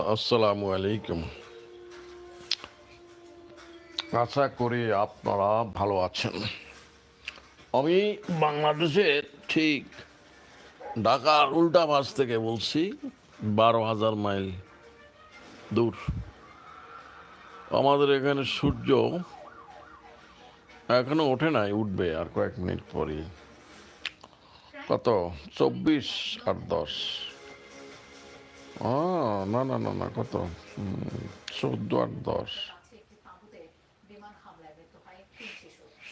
আসসালামু আলাইকুম। আশা করি আপনারা ভালো আছেন। আমি বাংলাদেশের ঠিক ঢাকার উল্টা মাছ থেকে বলছি, বারো হাজার মাইল দূর। আমাদের এখানে সূর্য এখনও ওঠে নাই, উঠবে আর কয়েক মিনিট পরেই। কত? চব্বিশ আর দশ। ও না না না না কত? চোদ্দ আর দশ।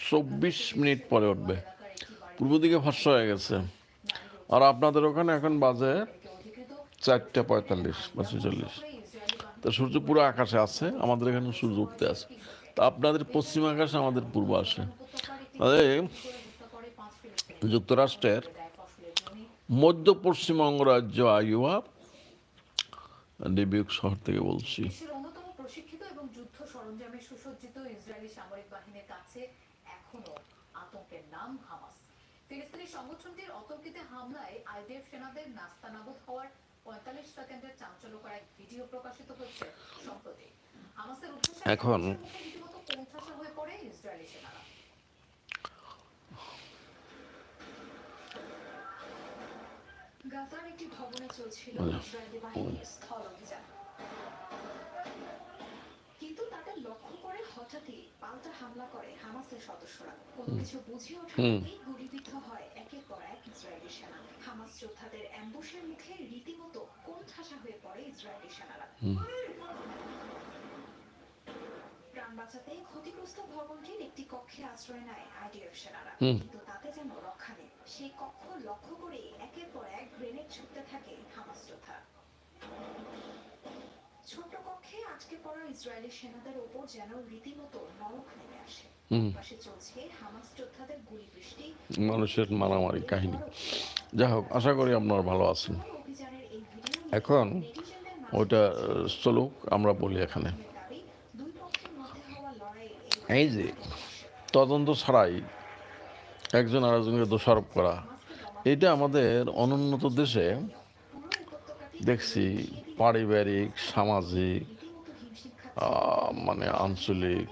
চব্বিশ মিনিট পরে উঠবে। পূর্ব দিকে ফর্সা হয়ে গেছে। আর আপনাদের ওখানে এখন বাজে চারটা পঁয়তাল্লিশ বা ছেচল্লিশ তো সূর্য পুরো আকাশে আছে, আমাদের এখানে সূর্য উঠতে আছে। তা আপনাদের পশ্চিম আকাশে আমাদের পূর্ব আসে। যুক্তরাষ্ট্রের মধ্য পশ্চিম অঙ্গরাজ্য আইওয়া ডিবিউক শহর থেকে বলছি। অন্যতম প্রশিক্ষিত এবং যুদ্ধ সরঞ্জামে সুসজ্জিত ইসরায়েলি সামরিক বাহিনীর কাছে এখনও আতঙ্কের নাম হামাস। ফিলিস্তিনি সংগঠনটির অতর্কিত হামলায় আইডিএফ সেনাদের নাস্তানাবুদ হওয়ার পঁয়তাল্লিশ সেকেন্ডের চাঞ্চল্যকর এক ভিডিও প্রকাশিত হচ্ছে সম্প্রতি। হামাসের উদ্দেশ্যে এখন- কোণঠাসা হয়ে পড়ে ইসরায়েলি সেনারা। গাজার একটি ভবনে চলছিল ইসরায়েলি বাহিনীর স্থল অভিযান। কিন্তু তাদের লক্ষ্য করে হঠাৎই পাল্টা হামলা করে হামাসের সদস্যরা। কোনো কিছু বুঝে ওঠার আগেই গুলিবিদ্ধ হয় একের পর এক ইসরায়েলি সেনা। হামাস যোদ্ধাদের অ্যাম্বুশের মুখে রীতিমতো কোণঠাসা হয়ে পড়ে ইসরায়েলি সেনারা। প্রাণ বাঁচাতে ক্ষতিগ্রস্ত ভবনটির একটি কক্ষে আশ্রয় নেয় আইডিএফ সেনারা। কিন্তু তাতে যেন রক্ষা নেই সেই কক্ষ লক্ষ্য করে একের পর এক গ্রেনেড ছুটতে থাকে হামাস যোদ্ধা। কক্ষে আটকে পড়া ইসরায়েলি সেনাদের ওপর যেন রীতিমতো নরক নেমে আসে। পাশে চলছে হামাস যোদ্ধাদের গুলি বৃষ্টি। মানুষের মারামারি কাহিনী। যাই হোক আশা করি আপনারা ভালো আছেন। এখন আহ, চলুক আমরা বলি এখানে দাবি দুই পক্ষের মধ্যে হওয়া লড়াইয়ে এই যে তদন্ত ছাড়াই একজন আরেকজনকে দোষারোপ করা এটা আমাদের অনুন্নত দেশে দেখছি পারিবারিক, সামাজিক মানে আঞ্চলিক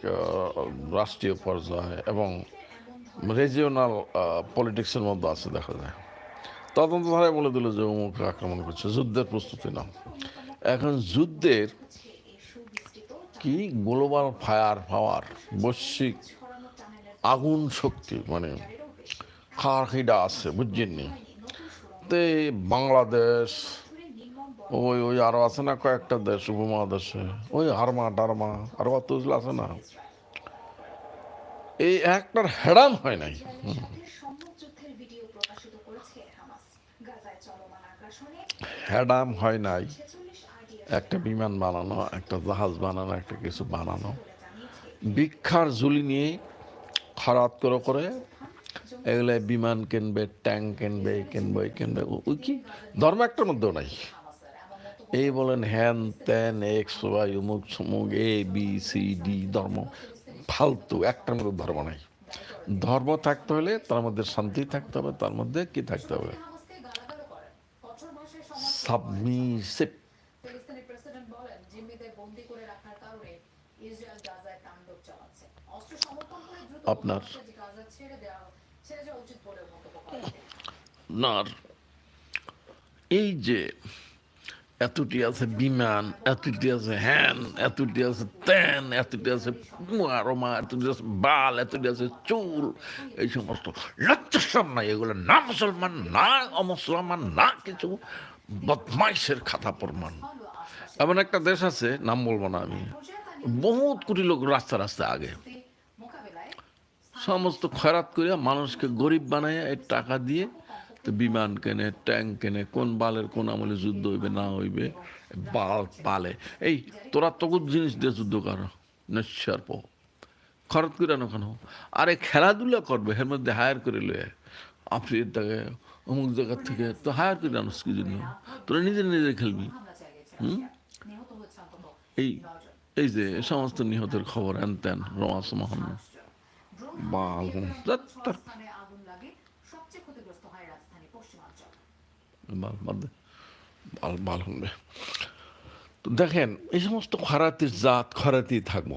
রাষ্ট্রীয় পর্যায়ে এবং রিজিওনাল পলিটিক্সের মধ্যে আছে দেখা যায়। তদন্ত ধারায় বলে দিল যে অমুক আক্রমণ করছে, যুদ্ধের প্রস্তুতি নাও। এখন যুদ্ধের কি? গ্লোবাল ফায়ার পাওয়ার বৈশ্বিক আগুন শক্তি মানে খারখিডা আছে, বুঝছেননি? তে বাংলাদেশ, ওই ওই আরও আছে না কয়েকটা দেশ, উপমহাদেশে? ওই হারমা টারমা, আরও অত আছে না? এই একটার হেরাম হয় নাই। হেরাম হয় নাই। 46 আইডিএফ একটা বিমান বানানো, একটা জাহাজ বানানো, একটা কিছু বানানো। ভিক্ষার ঝুলি নিয়ে খারাপ করে করে এগুলো বিমান কিনবে, ট্যাঙ্ক কিনবে কিনবে কিনবে। ওই কি? ধর্ম একটার মধ্যেও নাই। এই বলেন হ্যান, ত্যান, এক্স, ওয়াই উমুক সমুক, এ, বি, সি, ডি, ধর্ম। ফালতু, একটার মধ্যে ধর্ম নাই। ধর্ম থাকতে হলে তার মধ্যে শান্তি থাকতে হবে, তার মধ্যে কি থাকতে হবে? সাবমিসিভ ইসরায়েল গাজায় তাণ্ডব চালাচ্ছে। অস্ত্র সমর্পণ করে দ্রুত আপনার- গাজা ছেড়ে দেওয়া ছেড়ে যাওয়া উচিত বলে মন্তব্য করেন আপনার এই যে এতটি আছে বিমান এতটি আছে হ্যান এতটি আছে ত্যান এতটি আছে আরমা এতটি আছে বাল এতটি আছে চুল এই সমস্ত। লজ্জাসব নাই এগুলো। না মুসলমান না অমুসলমান না কিছু। বদমাইশের খাতা প্রমাণ। এমন একটা দেশ আছে নাম বলব না আমি। বহুত কোটি লোক রাস্তা রাস্তা আগে। সমস্ত খয়রাত করিয়া মানুষকে গরিব বানাইয়া এই টাকা দিয়ে তো বিমান কেনে, ট্যাঙ্ক কেনে, কোন বালের কোন আমলে যুদ্ধ হইবে, না হইবে, বাল পালে। এই তোরা তকুত জিনিস দিয়ে যুদ্ধ কর নিশ্চয় পো। খরচ করে আনো কেন? আরে খেলাধুলা করবে, এর মধ্যে হায়ার করে লয়ে আফ্রিকাকে অমুক জায়গার থেকে তো হায়ার করে আনোস, কি জন্য? তোরা নিজে নিজে খেলবি অন্তত এই এই যে সমস্ত নিহতের খবর হ্যান ত্যান রমাস শুনবে তো দেখেন, এই সমস্ত খরাতির জাত খরাতি থাকব।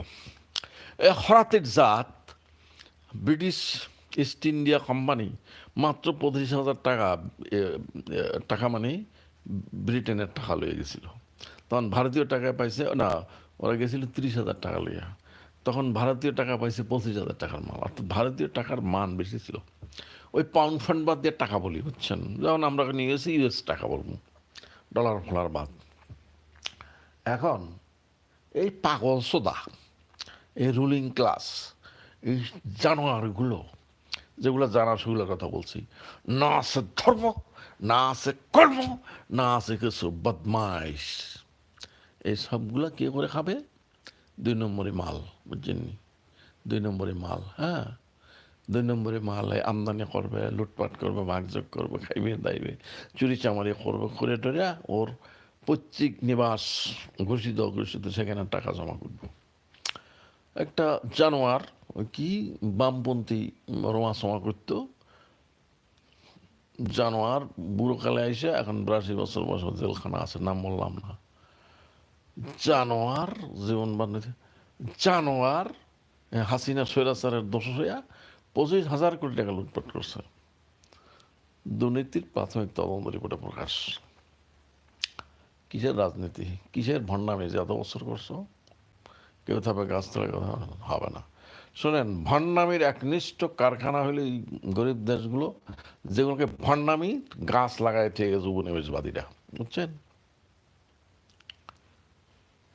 এই খরাতির জাত ব্রিটিশ ইস্ট ইন্ডিয়া কোম্পানি মাত্র পঁচিশ হাজার টাকা টাকা মানে ব্রিটেনের টাকা লয়ে গেছিল। তখন ভারতীয় টাকা পাইছে, না ওরা গেছিল তিরিশ হাজার টাকা লইয়া। তখন ভারতীয় টাকা পাইছে পঁচিশ হাজার টাকার মাল। অর্থাৎ ভারতীয় টাকার মান বেশি ছিল। ওই পাউন্ড ফান্ড বাদ দিয়ে টাকা বলি, বুঝছেন? যেমন আমরা নিয়ে গেছি ইউএস টাকা বলব। ডলার ফলার বাদ। এখন এই পাগল সোদা, এই রুলিং ক্লাস এই জানোয়ারগুলো, যেগুলো জানা সেগুলোর কথা বলছি, না আছে ধর্ম, না আছে কর্ম, না আছে কিছু বদমাইশ। এই সবগুলা কে করে খাবে? দুই নম্বরে মাল বুঝছেননি দুই নম্বরে মাল হ্যাঁ? দুই নম্বরে মাল আমদানি করবে, লুটপাট করবে ভাগযোগ করবে, খাইবে, দাইবে, চুরি চামারি করবে করে টরে ওর পৈতৃক নিবাস ঘোষিত অঘোষিত সেখানে টাকা জমা করব। একটা জানোয়ার কি বামপন্থী রোমা সমা করতো? জানোয়ার বুড়োকালে এসে এখন বিরাশি বছর বছর জেলখানা আছে, নাম বললাম না। জানোয়ার, জীবন বান্ধব, জানোয়ার হাসিনা সৈরাচারের দোষ হইয়া পঁচিশ হাজার কোটি টাকা লুটপাট করছে। দুর্নীতির প্রাথমিক তদন্ত রিপোর্টে প্রকাশ। কিসের রাজনীতি? কিসের ভণ্ডামি যে এত বছর করছ? কেউ থাকবে গাছ তোলা কথা হবে না। শোনেন, ভণ্ডামির একনিষ্ঠ কারখানা হলে গরিব দেশগুলো, যেগুলোকে ভণ্ডামি, গাছ লাগায় ঠিক আছে উপনিবেশবাদীরা। বুঝছেন?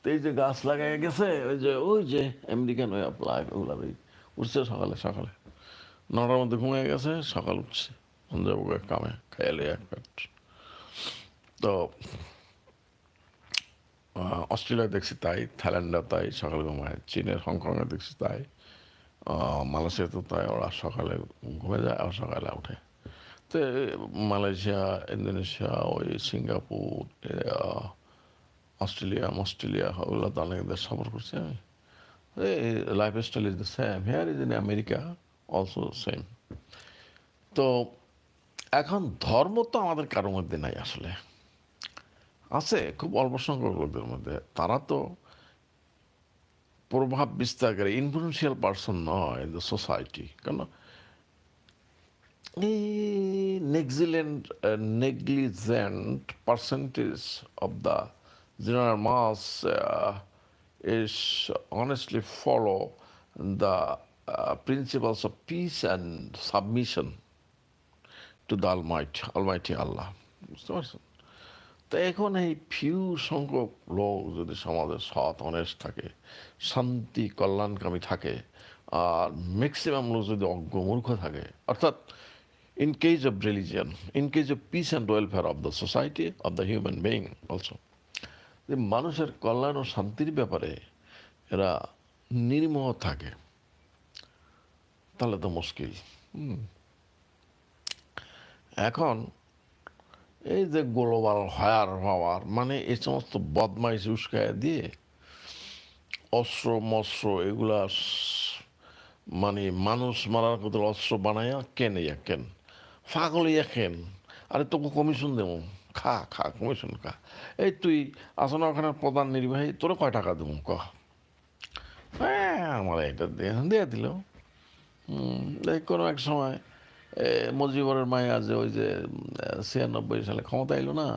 তো এই যে গাছ লাগাই গেছে ওই যে ওই যে আমেরিকান ওই অ্যাপ্লাই ওগুলো উঠছে সকালে সকালে। নটার মধ্যে ঘুমিয়ে গেছে সকাল উঠছে। যাব কামে খাইলে এক পেট। তো অস্ট্রেলিয়া দেখছি তাই থাইল্যান্ডে তাই সকালে ঘুমায় চীনের হংকংয়ে দেখছি তাই আহ, মালয়েশিয়াতে তাই ওরা সকালে ঘুমে যায় আর সকালে উঠে। তো মালয়েশিয়া ইন্দোনেশিয়া ওই সিঙ্গাপুর অস্ট্রেলিয়া অস্ট্রেলিয়া, ওগুলো দেশ সফর করছি আমি। Lifestyle is the same here is in America also same তো, এখন ধর্ম তো আমাদের কারোর মধ্যে নাই আসলে। আছে খুব অল্প সংখ্যক লোকদের মধ্যে। তারা তো প্রভাব বিস্তারকারী ইনফ্লুয়েন্সিয়াল পার্সন নয় দ্য সোসাইটি কেন? এই negligent negligent percentage of the general mass uh, is honestly follow the uh, principles of peace and submission to the Almighty, Almighty Allah. বুঝতে পারছেন তো এখন এই ফিউ সংখ্যক লোক যদি সমাজে সৎ অনেস্ট থাকে শান্তি কল্যাণকামী থাকে আর ম্যাক্সিমাম লোক যদি অজ্ঞ মূর্খ থাকে অর্থাৎ in case of religion in case of peace and welfare of the society of the human being also যে মানুষের কল্যাণ ও শান্তির ব্যাপারে এরা নির্মোহ থাকে, তাহলে তো মুশকিল। এখন এই যে গ্লোবাল হায়ার পাওয়ার মানে এই সমস্ত বদমাইশ উস্কায় দিয়ে অস্ত্র মস্ত্র এগুলা মানে মানুষ মারার কথা অস্ত্র বানাইয়া কেন ইয়া কেন? পাগল ইয়া কেন? আরে তোকে কমিশন দেবো। খা খা কমিশন খা। এই তুই আসনা ওখানে প্রধান নির্বাহী, তোরা কয় টাকা দেবো, ক? হ্যাঁ আমার এটা দিয়ে দিল। কোনো এক সময় মুজিবরের মায়া যে ওই যে ছিয়ানব্বই সালে ক্ষমতা এলো না,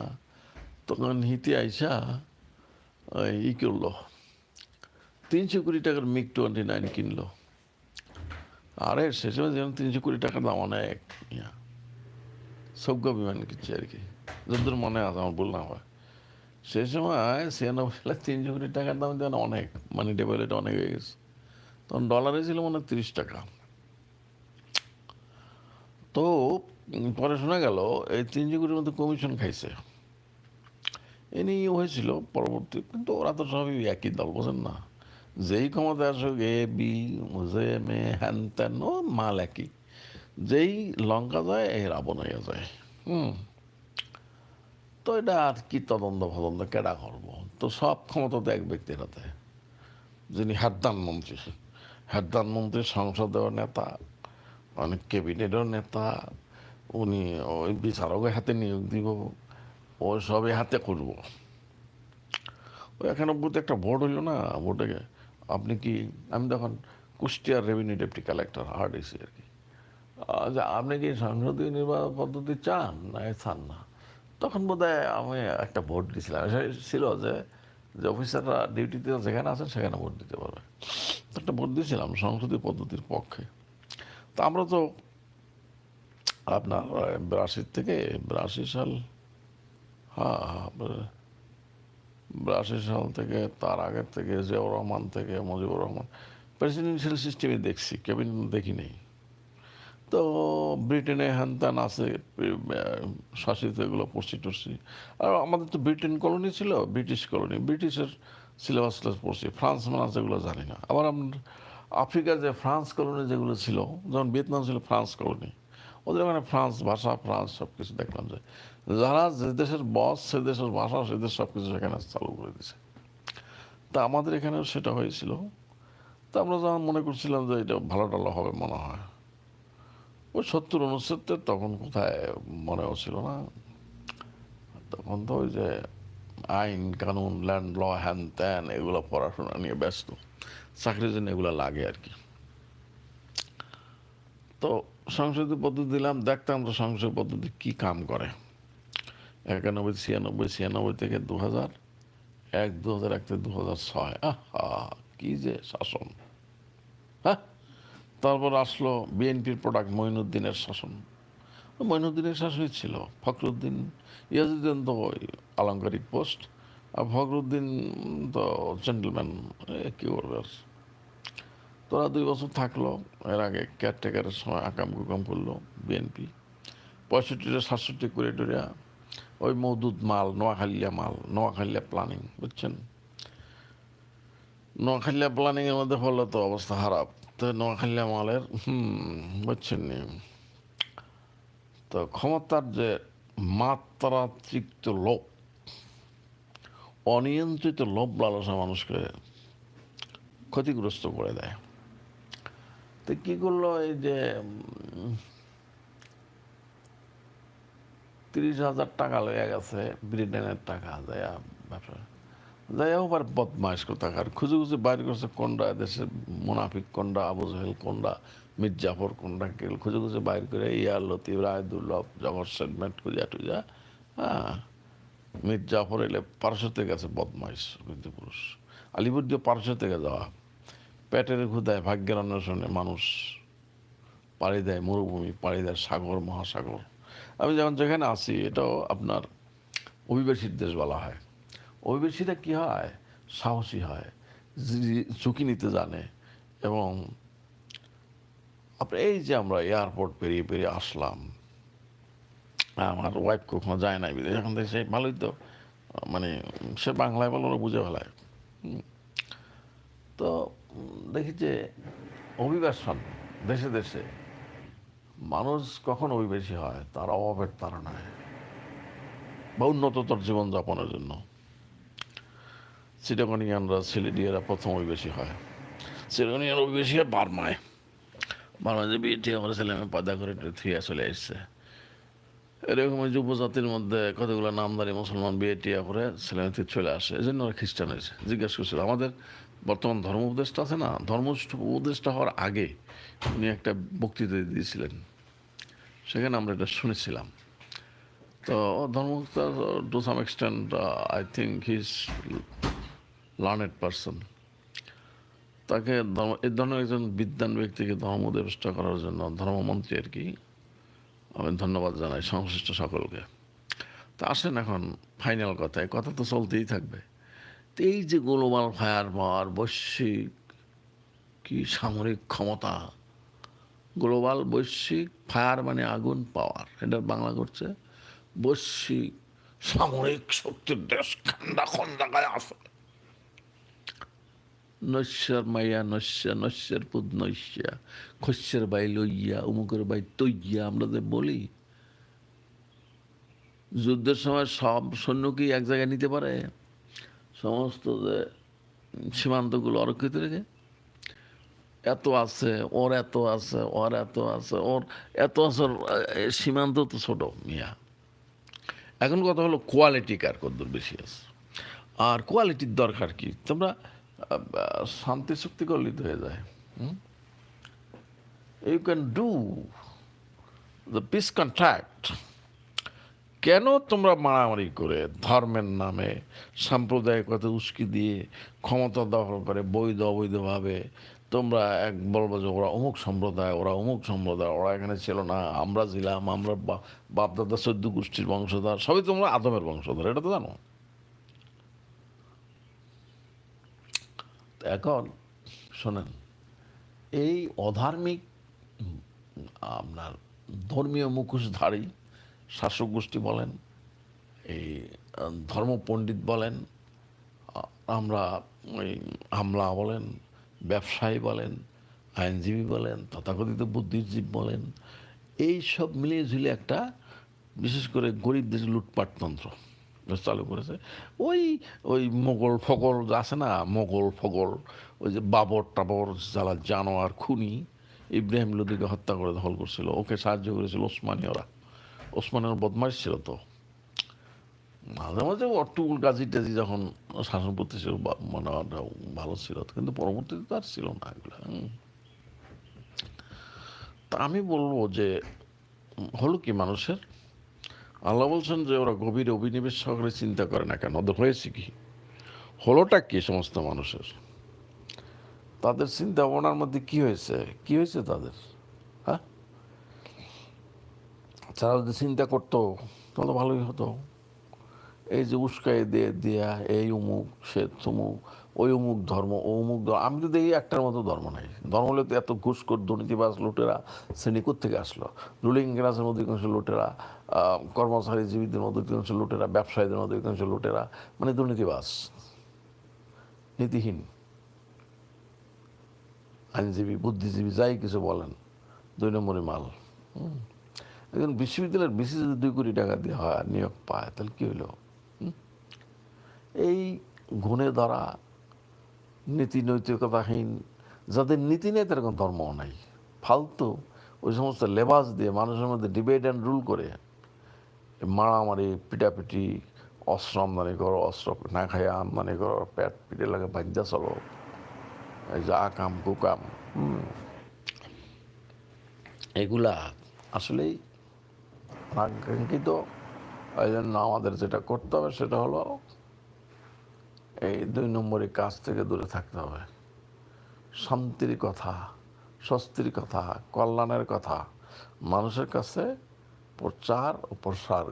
তখন হিতি আইসা ই করল। তিনশো কোটি টাকার মিগ টোয়েন্টি নাইন কিনলো। আরে সময় যেন তিনশো কোটি টাকার দাম অনেক সৌজ্ঞ বিমান কিনছে আর কি। যদ্দূর মনে আছে, আমার না হয়। সে সময় ছিয়ানব্বই সালে তিনশো কোটি টাকার দাম যেন অনেক। মানি ডেভেলট অনেক হয়ে গেছে। তখন ডলারে ছিল মনে হয় তিরিশ টাকা। তো পরে শোনা গেল, এই তিনশো কোটির মধ্যে কমিশন খাইছে। এ নিয়ে হয়েছিল পরবর্তী, কিন্তু ওরা তো সবই একই দল, বোঝেন না? যেই ক্ষমতা আসুক, এ, বি জে মে হ্যান ত্যান মাল একই। যেই লঙ্কা যায় এই রাবণ হয়ে যায়। হুম। তো এটা আর কি তদন্ত ফদন্ত কেডা করব? তো সব ক্ষমতা তো এক ব্যক্তির হাতে যিনি হাদ্দানমন্ত্রী হাদ্দানমন্ত্রী সংসদের নেতা অনেক ক্যাবিনেটের নেতা উনি ওই বিচারকের হাতে নিয়োগ দিব ও সবই হাতে করব। ওই একানব্বইতে একটা ভোট হইল না ভোটে আপনি কি আমি তখন কুষ্টিয়ার revenue deputy collector hard AC আর কি। আহ, আপনি কি সংসদীয় নির্বাচন পদ্ধতি চান? না চান না। তখন বোধহয় আমি একটা ভোট দিয়েছিলাম ছিল যে যে অফিসাররা ডিউটিতে যেখানে আছেন সেখানে ভোট দিতে পারবে। একটা ভোট দিয়েছিলাম সংসদীয় পদ্ধতির পক্ষে। তা আমরা তো আপনার বিরাশি থেকে বিরাশি সাল হ্যাঁ বিরাশি সাল থেকে, তার আগের থেকে, জিয়াউর রহমান থেকে, মুজিবুর রহমান, প্রেসিডেন্সিয়াল সিস্টেমে দেখছি, ক্যাবিনেট দেখি নেই। তো ব্রিটেনে হ্যান ত্যান আছে শাসিত এগুলো পড়ছি টড়ছি। আর আমাদের তো ব্রিটেন কলোনি ছিল, ব্রিটিশ কলোনি। ব্রিটিশের সিলেবাস পড়ছি, ফ্রান্স মানাস এগুলো জানি না। আবার আমরা আফ্রিকার যে ফ্রান্স কলোনি যেগুলো ছিল, যেমন ভিয়েতনাম ছিল ফ্রান্স কলোনি, ওদের ওখানে ফ্রান্স ভাষা, ফ্রান্স সব কিছু দেখলাম যে, যারা যে দেশের বস সে দেশের ভাষা, সে দেশ সব কিছু সেখানে চালু করে দিছে। তা আমাদের এখানেও সেটা হয়েছিল। তা আমরা যখন মনে করছিলাম যে এটা ভালো টালো হবে মনে হয়। ওই সত্তর, উনসত্তর তখন কোথায় মনেও ছিল না। তখন তো ওই যে আইন, কানুন ল্যান্ড ল হ্যান ত্যান এগুলো পড়াশোনা নিয়ে ব্যস্ত। চাকরির জন্য এগুলো লাগে আর কি। তো সংসদীয় পদ্ধতি দিলাম, দেখতাম তো সংসদীয় পদ্ধতি কি কাম করে। একানব্বই, ছিয়ানব্বই ছিয়ানব্বই থেকে দু হাজার এক দু হাজার এক থেকে দু হাজার ছয়। আহা, কি যে শাসন। হ্যাঁ? তারপর আসলো বিএনপির প্রোডাক্ট মঈনুদ্দিনের শাসন। মঈনুদ্দিনের শাসনই ছিল। ফখরুদ্দিন, ইয়াজুদ্দিন তো ওই আলংকারিক পোস্ট, আর ফখরুদ্দিন তো জেন্টেলম্যান কী করবে তোরা দুই বছর থাকল। এর আগে কেয়ারটেকারের সময় আকাম কুকাম করল বিএনপি। পঁয়ষট্টিটা, সাতষট্টি করে টুরিয়া ওই মৌদুদ মাল, নোয়াখালিয়া মাল, নোয়াখালিয়া প্ল্যানিং বুঝছেন? নোয়াখালিয়া প্ল্যানিংয়ের মধ্যে হলে তো অবস্থা খারাপ। তো নোয়াখালিয়া মালের হুম, বুঝছেন তো ক্ষমতার যে মাত্রাতিরিক্ত লোভ, অনিয়ন্ত্রিত লোভ লালসা মানুষকে ক্ষতিগ্রস্ত করে দেয়। তো কী করল এই যে তিরিশ হাজার টাকা লইয়া গেছে, ব্রিটেনের টাকা, যাইয়া ব্যবসা যাইয়া আবার বদমাইশ কোথাকার খুঁজে খুঁজে বাইর করছে কোনটা দেশের মুনাফিক কোনটা আবু জাহেল কোনটা মির্জাফর কোনটা কেল খুঁজে খুঁজে বাইর করে ইয়ার লতিফ রায় দুর্লভ জগৎ সেটমেন্ট খুঁজা টুজা হ্যাঁ মির্জাফর এলে পার্শ্বতে গেছে বদমাইশ, কিন্তু পুরুষ। আলিবুদ্দিও পার্শ্ব থেকে যাওয়া। পেটের ক্ষুদায় ভাগ্যের অন্বেষণে মানুষ পাড়ি দেয়, মরুভূমি পাড়ি দেয়, সাগর, মহাসাগর। আমি যখন যেখানে আছি, এটাও আপনার অভিবাসীর দেশ বলা হয়। অভিবাসীরা কি হয়? সাহসী হয়। ঝুঁকি নিতে জানে এবং আপনার এই যে আমরা এয়ারপোর্ট পেরিয়ে পেরিয়ে আসলাম, আমার ওয়াইফ কখনো যায় নাই বিদেশ। এখন থেকে সে ভালোই তো মানে সে বাংলায় বলে, ওরা বুঝে ফেলায়। তো দেখি যে অভিবাসন দেশে দেশে মানুষ কখন অভিবাসী হয়? তার অভাবের তাড়নায় বা উন্নততর জীবনযাপনের জন্য। সিটাগনিয়ানরা সিলেডিয়ারা প্রথম অভিবাসী হয়। সিটাগনিয়ান অভিবাসী হয় বার্মায়। বার্মায় যে বিয়ে ঠিক করে ছেলে মেয়ে পয়দা করে থুইয়া চলে এসছে এরকম ওই যে উপজাতির মধ্যে কতগুলো নামদারি মুসলমান বিয়ে টিয়া করে ছেলে চলে আসে এই জন্য ওরা খ্রিস্টান হয়েছে। জিজ্ঞেস করছিল, আমাদের বর্তমান ধর্ম উপদেষ্টা আছে না? ধর্ম উপদেষ্টা হওয়ার আগে উনি একটা বক্তৃতা দিয়েছিলেন। সেখানে আমরা এটা শুনেছিলাম। তো ধর্ম to some extent I think his learned person তাকে এই ধরনের একজন বিদ্যান ব্যক্তিকে ধর্ম উপদেষ্টা করার জন্য ধর্মমন্ত্রী আর কি আমি ধন্যবাদ জানাই সংশ্লিষ্ট সকলকে। তা আসেন এখন ফাইনাল কথা, এই কথা তো চলতেই থাকবে। তো এই যে গ্লোবাল ফায়ার পাওয়ার বৈশ্বিক কি সামরিক ক্ষমতা গ্লোবাল বৈশ্বিক ফায়ার মানে আগুন পাওয়ার এটা বাংলা করছে। বৈশ্বিক সামরিক শক্তির দেশ কোন জায়গায় আছে নৈশ্বর মাইয়া নৈশ্য নৈশ্যের পুদ নৈশ্যা খস্যের বাই লইয়া, উমুকের বাই তৈয়া আমরা যে বলি। যুদ্ধের সময় সব সৈন্য কি এক জায়গায় নিতে পারে? সমস্ত যে সীমান্তগুলো অরক্ষিত রেখে? এত আছে, ওর এত আছে, ওর এত আছে, ওর এত আছে সীমান্ত তো ছোট, মিয়া। এখন কথা হলো কোয়ালিটি কার কদ্দূর বেশি আছে? আর কোয়ালিটির দরকার কি? তোমরা শান্তি চুক্তি করলেই তো হয়ে যায়। You can do the peace contract কেন তোমরা মারামারি করে ধর্মের নামে সাম্প্রদায়িকতা উস্কি দিয়ে, ক্ষমতা দখল করে, বৈধ, অবৈধভাবে তোমরা এক বলব যে ওরা অমুক সম্প্রদায়, ওরা অমুক সম্প্রদায়, ওরা এখানে ছিল না, আমরা ছিলাম, আমরা বাপদাদা চোদ্দ গোষ্ঠীর বংশধর, সবই তোমরা আদমের বংশধর, এটা তো জানো? এখন শোনেন, এই অধার্মিক আপনার ধর্মীয় মুখোশধারী শাসক গোষ্ঠী বলেন, এই ধর্মপণ্ডিত বলেন আমরা ওই হামলা বলেন, ব্যবসায়ী বলেন, আইনজীবী বলেন, তথাকথিত বুদ্ধিজীব বলেন, এই সব মিলিয়ে ঝুলে একটা বিশেষ করে গরিব দেশের লুটপাটতন্ত্র। চালু করেছে। ওই ওই মোগল ফগল আছে না, মোগল ফগল, ওই যে বাবর টাবর, যারা জানোয়ার, খুনি, ইব্রাহিম লোদিকে হত্যা করে দখল করছিল। ওকে সাহায্য করেছিল ওসমানীয়রা। ওসমানীয় বদমাইশ ছিল তো। মাঝে মাঝে অট্টুকুল গাজী টাজি যখন শাসন করতে ছিল মানে ভালো ছিল কিন্তু পরবর্তীতে তো আর ছিল না এগুলো তা আমি বলব যে, হলো কি মানুষের আল্লাহ বলছেন যে ওরা গভীর অভিনিবেশ সহকারে চিন্তা করে না কেন? ওদের হয়েছে কি? হলোটা কি সমস্ত মানুষের? তাদের চিন্তা ভাবনার মধ্যে কি হয়েছে? কি হয়েছে তাদের? হ্যাঁ? তারা যদি চিন্তা করতো, তাহলে ভালোই হতো। এই যে উস্কাই দিয়ে, দেয়া, এই উমুক, সে তুমুক ওই অমুক ধর্ম, ও উমুক ধর্ম। আমি তো দেখি একটার মতো ধর্ম নাই। ধর্ম হলে তো এত ঘুষখোর দুর্নীতিবাজ লুটেরা শ্রেণি থেকে আসলো? রুলিং ক্লাসের মধ্যে অধিকাংশ লুটেরা কর্মচারীজীবীদের মধ্যে অধিকাংশ লুটেরা, ব্যবসায়ীদের মধ্যে অধিকাংশ লুটেরা মানে দুর্নীতিবাজ, নীতিহীন। আইনজীবী, বুদ্ধিজীবী, যাই কিছু বলেন, দুই নম্বরই মাল। একজন বিশ্ববিদ্যালয়ের বিসি যদি দুই কোটি টাকা দেওয়া হয় নিয়োগ পায়, তাহলে কী হলো? এই গুণে দ্বারা নীতি নৈতিকতাহীন যাদের নীতি নেই তার কোনো ধর্ম নাই। ফালতু, ওই সমস্ত লেবাস দিয়ে মানুষের মধ্যে ডিবেট অ্যান্ড রুল করে মারামারি, পিটাপিটি, অস্ত্র আমদানি করো, অস্ত্র না খাইয়ে আমদানি করো, পেট পিটে লাগে বাদ্যা চলো। এই যে আকাম, কুকাম এগুলা আসলেই আকাঙ্ক্ষিত এই জন্য আমাদের যেটা করতে হবে সেটা হলো এই দুই নম্বরের কাজ থেকে দূরে থাকতে হবে। শান্তির কথা, স্বস্তির কথা, কল্যাণের কথা, মানুষের কাছে প্রচার ও প্রসার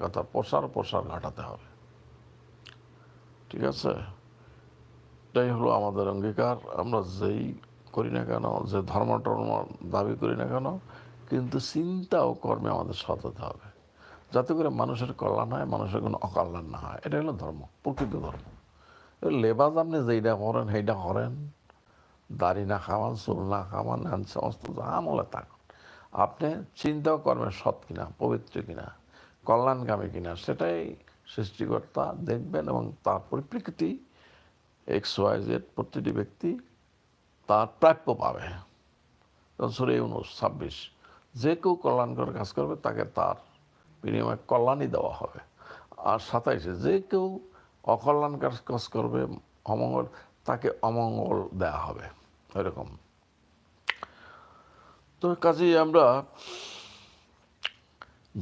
কথা, প্রসার প্রসার ঘটাতে হবে। ঠিক আছে? এটাই হলো আমাদের অঙ্গীকার। আমরা যেই করি না কেন, যে ধর্ম টর্ম দাবি করি না কেন, কিন্তু চিন্তা ও কর্মে আমাদের সৎ হতে হবে। যাতে করে মানুষের কল্যাণ হয়, মানুষের কোনো অকল্যাণ না হয়। এটা হলো ধর্ম, প্রকৃত ধর্ম। লেবাস আপনি যেইটা করেন সেইটা করেন। দাড়ি না খাওয়ান, চুল না খাওয়ান, হ্যান সমস্ত আমলে থাকুন। আপনি চিন্তা ও কর্মে সৎ কিনা, পবিত্র কিনা, কল্যাণকামী কিনা, সেটাই সৃষ্টিকর্তা দেখবেন এবং তার পরিপ্রেক্ষিতেই এক্স ওয়াই জেড প্রতিটি ব্যক্তি তার প্রাপ্য পাবে। সরে উনিশ ছাব্বিশ, যে কেউ কল্যাণকর কাজ করবে, তাকে তার বিনিময়ে কল্যাণই দেওয়া হবে। আর সাতাইশে যে কেউ অকল্যাণকর কাজ কাজ করবে, অমঙ্গল, তাকে অমঙ্গল দেওয়া হবে। এরকম। তো কাজেই আমরা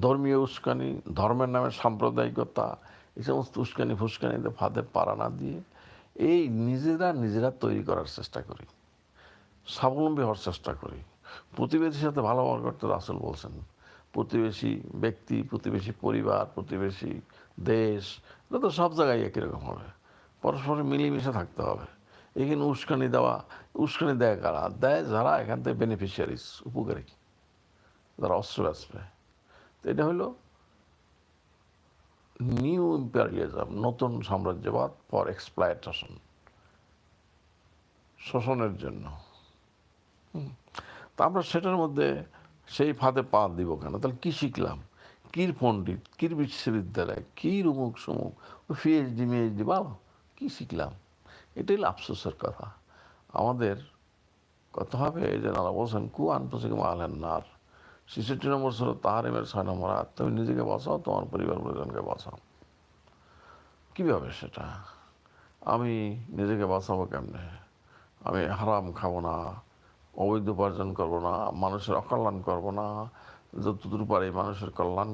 ধর্মীয় উস্কানি, ধর্মের নামে সাম্প্রদায়িকতা, এই সমস্ত উস্কানি ফুস্কানিতে ফাঁদে পাড়া না দিয়ে এই নিজেরা নিজেরা তৈরি করার চেষ্টা করি। স্বাবলম্বী হওয়ার চেষ্টা করি। প্রতিবেশীর সাথে ভালো ব্যবহার করতে রাসেল বলছেন প্রতিবেশী ব্যক্তি, প্রতিবেশী পরিবার, প্রতিবেশী দেশ, এটা তো সব জায়গায় একই রকম হবে। পরস্পর মিলেমিশে থাকতে হবে। এখানে উস্কানি দেওয়া, উস্কানি দেয় কারা? দেয় যারা এখান থেকে বেনিফিশিয়ারিস উপকারী, যারা অস্ত্র আসবে। তো এটা হলো নিউ ইম্পেরিয়ালিজম নতুন সাম্রাজ্যবাদ ফর এক্সপ্লয়েটেশন শোষণের জন্য। তা আমরা সেটার মধ্যে সেই ফাঁদে পা দিব কেন? তাহলে কী শিখলাম? কির পণ্ডিত? কির বিশ্ববিদ্যালয়? কির উমুক সুমুক? পিএইচডি মিএইচডি ভালো কী শিখলাম? এটাই আফসোসের কথা। আমাদের কথা হবে যে নালা বলছেন, কু আনপসিকে মালেন নার? ছেষট্টি নম্বর ছিল তাহারিমের ছয় নম্বর আর তুমি নিজেকে বাঁচাও, তোমার পরিবার পরিজনকে বাঁচাও। কীভাবে সেটা? আমি নিজেকে বাঁচাবো কেমনে? আমি হারাম খাব না। অবৈধ উপার্জন করব না, মানুষের অকল্যাণ করব না, যতদূর পারি মানুষের কল্যাণ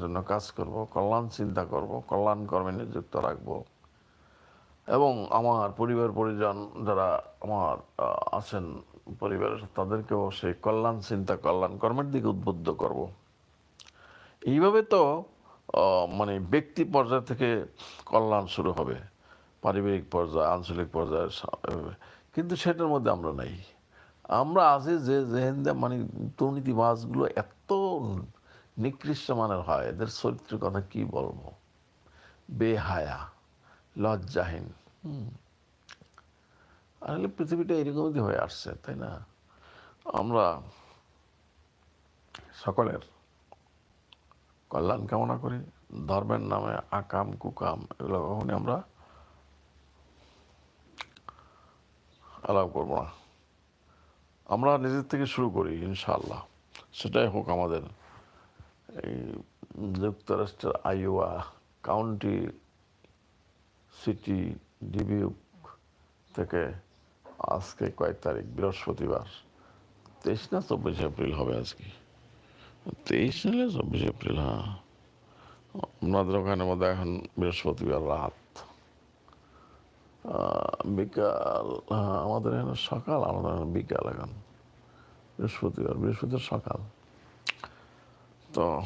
জন্য কাজ করব, কল্যাণ চিন্তা করব, কল্যাণ কর্মে নিযুক্ত রাখব। এবং আমার পরিবার, পরিজন যারা আমার আছেন পরিবারের তাদেরকেও সেই কল্যাণ চিন্তা, কল্যাণ কর্মের দিকে উদ্বুদ্ধ করব। এইভাবে তো মানে ব্যক্তি পর্যায় থেকে কল্যাণ শুরু হবে, পারিবারিক পর্যায়ে, আঞ্চলিক পর্যায়ে কিন্তু সেটার মধ্যে আমরা নাই। আমরা আজে যে জেহেন্দা মানে দুর্নীতিবাজগুলো এত নিকৃষ্ট মানের হয়, এদের চরিত্রের কথা কি বলব? বেহায়া, লজ্জাহীন। আসলে পৃথিবীটা এরকমই হয়ে আসছে, তাই না? আমরা সকলের কল্যাণ কামনা করি, ধর্মের নামে আকাম, কুকাম, এগুলো কখনই আমরা অ্যালাউ করব না। আমরা নিজের থেকে শুরু করি, ইনশাআল্লাহ। সেটাই হোক আমাদের এই যুক্তরাষ্ট্রের আইওয়া কাউন্টি সিটি ডিবিউক থেকে আজকে কয়েক তারিখ? বৃহস্পতিবার। তেইশ না চব্বিশ এপ্রিল হবে আজকে? তেইশ নাহলে চব্বিশ এপ্রিল হ্যাঁ। আপনাদের ওখানে মধ্যে এখন বৃহস্পতিবার রাত। বিকাল আমাদের এখানে সকাল, আমাদের এখানে বিকাল এখন। বৃহস্পতিবার বৃহস্পতিবার সকাল। তো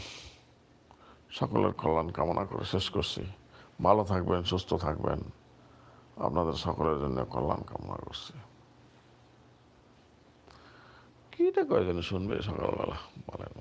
সকলের কল্যাণ কামনা করে শেষ করছি। ভালো থাকবেন, সুস্থ থাকবেন। আপনাদের সকলের জন্য কল্যাণ কামনা করছি। কিটা কয়জন শুনবে সকালবেলা? বলেন